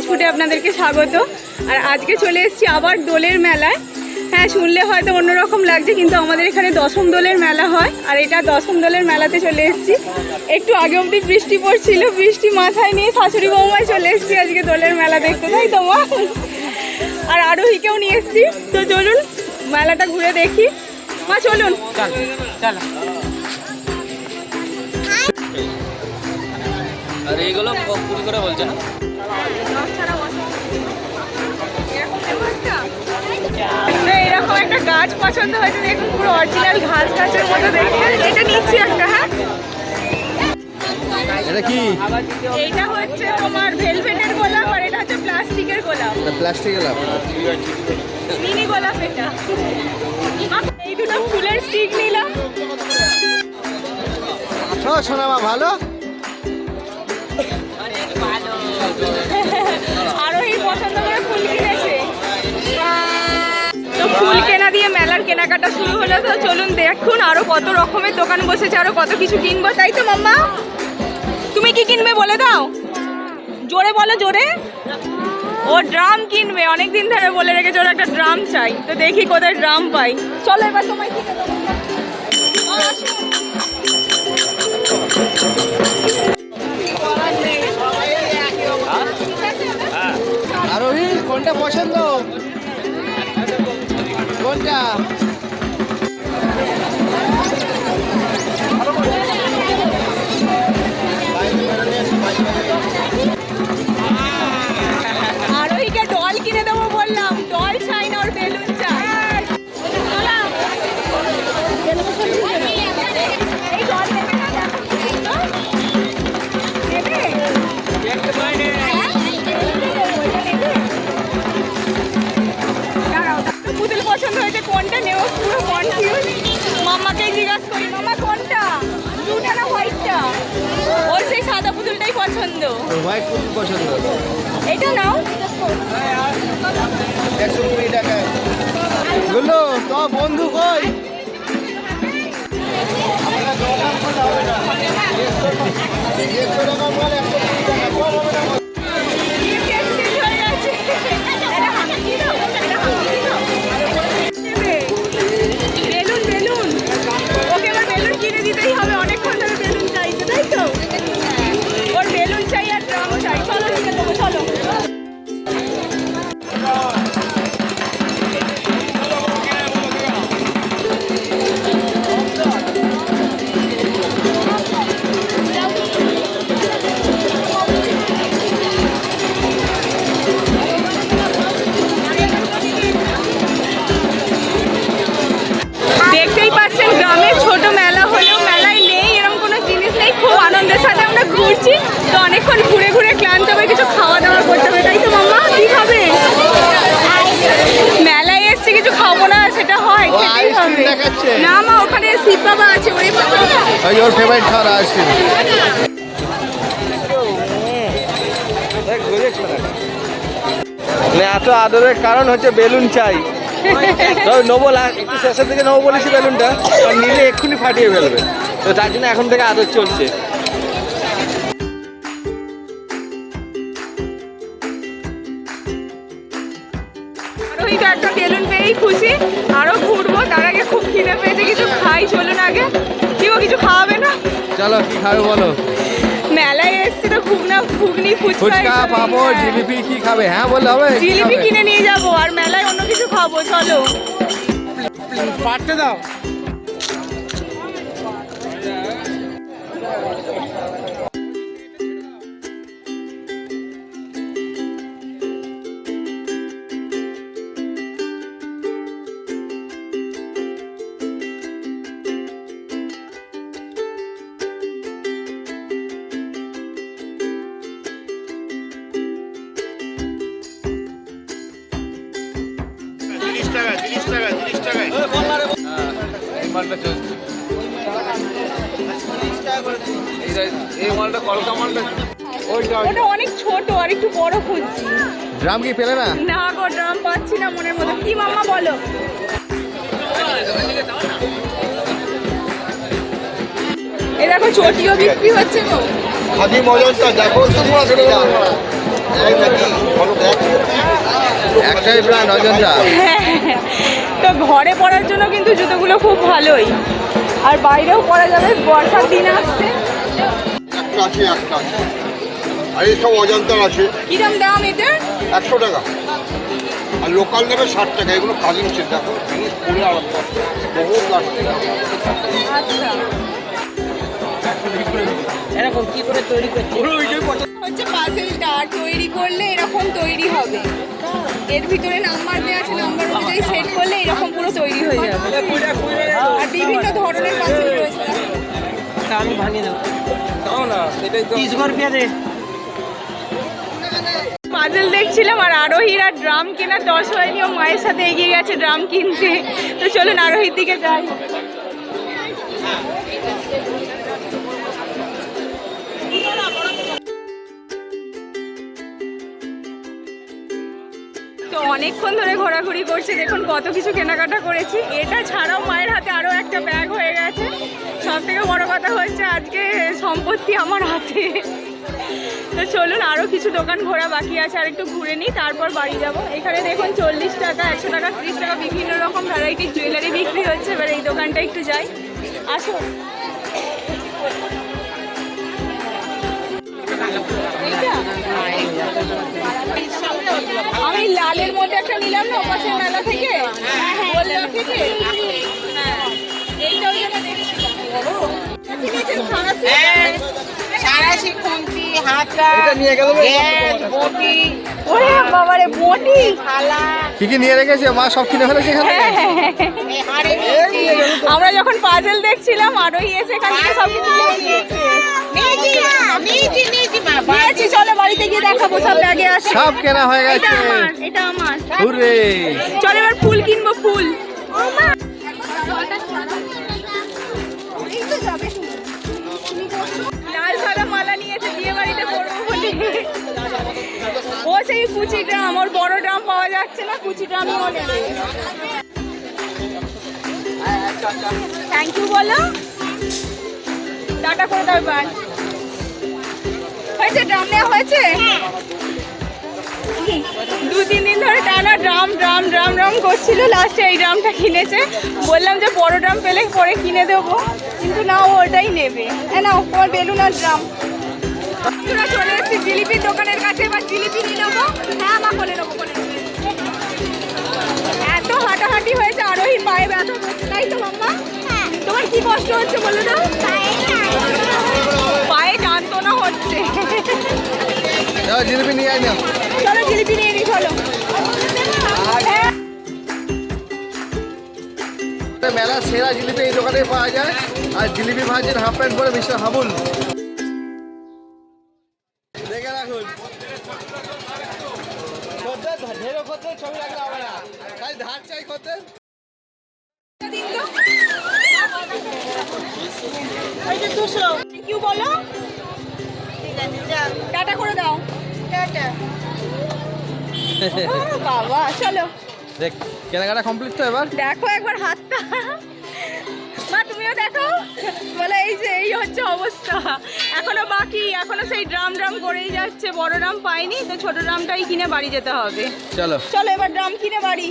Village ফুডে আপনাদেরকে স্বাগত। আর আজকে চলে এসেছি আবার দোলের মেলায়। হ্যাঁ শুনলে হয়তো অন্যরকম লাগছে, কিন্তু আমাদের এখানে দশম দোলের মেলা হয়, আর এটা দশম দোলের মেলাতে চলে এসেছি। একটু আগে অবধি বৃষ্টি পড়ছিল, বৃষ্টি মাথায় নিয়ে শাশুড়ি বৌমায় চলে এসেছি আজকে দোলের মেলা দেখতে, তাই তো মা? আর আরোহীকেও নিয়ে এসেছি, তো চলুন মেলাটা ঘুরে দেখি। মা, চলুন। আর এইগুলো করে বলছে না? এরকম একটা গাছ পছন্দ হয়েছে দেখুন পুরো অরিজিনাল ঘাস গাছের মতো দেখতে এটা নিচ্ছি একটা হ্যাঁ এটা কি এইটা হচ্ছে তোমার ভেলভেটের গোলাপ আর এটা হচ্ছে প্লাস্টিকের গোলাপ। প্লাস্টিক এলাম মিনি গোলাপ এটা। এই দুটো ফুলের স্টিক নিলাম। ভালো? ফুল কেনা দিয়ে মেলার কেনাকাটা শুরু হলো তো চলুন দেখুন আরও কত রকমের দোকান বসেছে আরও কত কিছু কিনবো তাই তো মাম্মা? তুমি কি কিনবে বলে দাও? জোরে বলো জোরে। ও ড্রাম কিনবে অনেক দিন ধরে বলে রেখেছে ওর একটা ড্রাম চাই তো দেখি কোথায় ড্রাম পাই। চলো এবার তোমায় কিনে দেবো। আরোহী কোনটা পছন্দ? কোনটা হোয়াইট ফুল পছন্দ। এটা নাও। একশো কুড়ি টাকা। বলল তো বন্ধু কই? একশো টাকা একশো কুড়ি টাকা। কম হবে না সাথে আমরা ঘুরছি। তো অনেকক্ষণ ঘুরে ঘুরে ক্লান্ত হবে কিছু খাওয়া দাওয়া করতে হবে তাই তো মাম্মা? কি খাবে? মেলায় এসছে কিছু খাব না সেটা হয় খেতেই হবে। না মা ওখানে শিব বাবা আছে ওরে বাবা। ওই ওর ফেভারিট খাবার আইসক্রিম এত আদরের কারণ হচ্ছে বেলুন চাই। তবে নেব একটু শেষের দিকে নেব বলেছি বেলুনটা আর নিলে এক্ষুনি ফাটিয়ে ফেলবে। তো তার জন্য এখন থেকে আদর চলছে। তো একটা বেলুন পেয়েই খুশি। আরও ঘুরবো তার আগে খুব খিদে পেয়েছে কিছু খাই চলুন আগে। কেউ কিছু খাওয়াবে না? চলো কি খাবে বলো? মেলায় এসছে তো ঘুগনা ঘুগনি ফুচকা পাপড় হ্যাঁ। জিলিপি কি খাবে? হ্যাঁ বললে হবে জিলিপি কিনে নিয়ে যাব আর মেলায় অন্য কিছু খাব চলো। পাঠতে দাও। এই মালটা কলকা মালটা ওটা অনেক ছোট আর একটু বড় খুঁজছি। ড্রাম কি পেলে না? না গো ড্রাম পাচ্ছি না মনের মধ্যে। কি মাম্মা বলো? দেখো চটিও বিক্রি হচ্ছে গো। খাদি মজনটা দেখো তোমরা একটাই ব্র্যান্ড অজন্তা তো ঘরে পরার জন্য কিন্তু জুতোগুলো খুব ভালোই। আর বাইরেও পরা যাবে বর্ষার দিন আসছে। আছে একটা আছে। আর এই সব অজন্তার আছে। কিরম দাম এটা একশো টাকা। আর লোকাল নেবে ষাট টাকা এগুলো কাজিন সেট দেখো জিনিস পুরো আলাদা বহু প্লাস্টিক আচ্ছা। এরকম কি করে তৈরি করছে? হচ্ছে পাজেলটা আর তৈরি করলে এরকম তৈরি হবে। এর ভিতরে নাম্বার দেওয়া আছে নাম্বার অনুযায়ী সেট করলে এরকম পুরো তৈরি হয়ে যাবে। আর বিভিন্ন ধরনের পাজেল রয়েছে। আমি ভাঙিয়ে দেবো তাও না সেটাই তো। তিরিশ ঘর পেঁয়াজে। পাজেল দেখছিলাম আর আরোহীর আর ড্রাম কেনার দশ হয়নি ও মায়ের সাথে এগিয়ে গেছে ড্রাম কিনতে। তো চলুন আরোহীর দিকে যাই। অনেকক্ষণ ধরে ঘোরাঘুরি করছে, দেখুন কত কিছু কেনাকাটা করেছি। এটা ছাড়াও মায়ের হাতে আরও একটা ব্যাগ হয়ে গেছে। সব থেকে বড় কথা হচ্ছে আজকে সম্পত্তি আমার হাতে। তো চলুন আরও কিছু দোকান ঘোরা বাকি আছে, আর একটু ঘুরে নিই, তারপর বাড়ি যাব। এখানে দেখুন চল্লিশ টাকা, একশো টাকা, ত্রিশ টাকা, বিভিন্ন রকম ভ্যারাইটির জুয়েলারি বিক্রি হচ্ছে। এবার এই দোকানটা একটু যাই। আসুন। এইটা? আমি লালের মধ্যে একটা নিলাম না ওপাশের মেলা থেকে? এইটা ওই? সারাশি? খুন্তি হাতা ব্যাট বটি ওরে বাবারে বটি। থালা কি কি নিয়ে রেখেছে? মা সব কিনে ফেলেছে এখানে এই আমরা যখন পাজেল দেখছিলাম আরোহী এসে এখান থেকে সব কিছু নিয়ে নিয়েছে বাড়িতে গিয়ে দেখাবো সব ব্যাগে আছে। সব কেনা হয়ে এটা আমার এটা আমার। হুররে। চল এবার ফুল কিনবো ফুল। লাল সাদা মালা নিয়েছে বিয়ে বাড়িতে পরবো বলে। ও সেই কুচি ড্রাম ওর বড় ড্রাম পাওয়া যাচ্ছে না কুচি ড্রামই ও নেবে। থ্যাংক ইউ বলো। টাটা করে দাও এবার। হয়েছে? ড্রাম নেওয়া হয়েছে? দু তিন দিন ধরে টানা ড্রাম ড্রাম ড্রাম ড্রাম করছিল। লাস্টে এই ড্রামটা কিনেছে। বললাম যে বড় ড্রাম পেলে পরে কিনে দেবো। কিন্তু না ওটাই নেবে। হ্যাঁ না তোমার বেলুন আর ড্রাম চলে এসেছি জিলিপির দোকানের কাছে। এবার জিলিপি নিয়ে নেব। হ্যাঁ মা করে নেব নেব। এত হাঁটাহাঁটি হয়েছে, আরোহীর পায়ে ব্যথা তাই তো, মাম্মা? তোমার কি কষ্ট হচ্ছে, বলে দাও জিলিপি নিয়ে আয় না চলো জিলিপি নিয়ে নি চলো। মেলার সেরা জিলিপি এই দোকানে পাওয়া যায় আর জিলিপি ভাজের হাফ প্যান্ট পরে মিস্টার হাবুল দেখে রাখুন ঢেরো খদ্দের, ছবি রাখলে হবে না। খালি ধার চাই খদ্দের। বলো টাটা করে দাও। টাটা। বাবা চলো। দেখ কেনাকাটা কমপ্লিট তো এবার। দেখো একবার হাতটা। মা তুমিও দেখো। বলে এই যে এই হচ্ছে অবস্থা। এখনও বাকি এখনও সেই ড্রাম ড্রাম করেই যাচ্ছে। বড় ড্রাম পাইনি তো ছোট ড্রামটাই কিনে বাড়ি যেতে হবে। চলো। চলো এবার ড্রাম কিনে বাড়ি।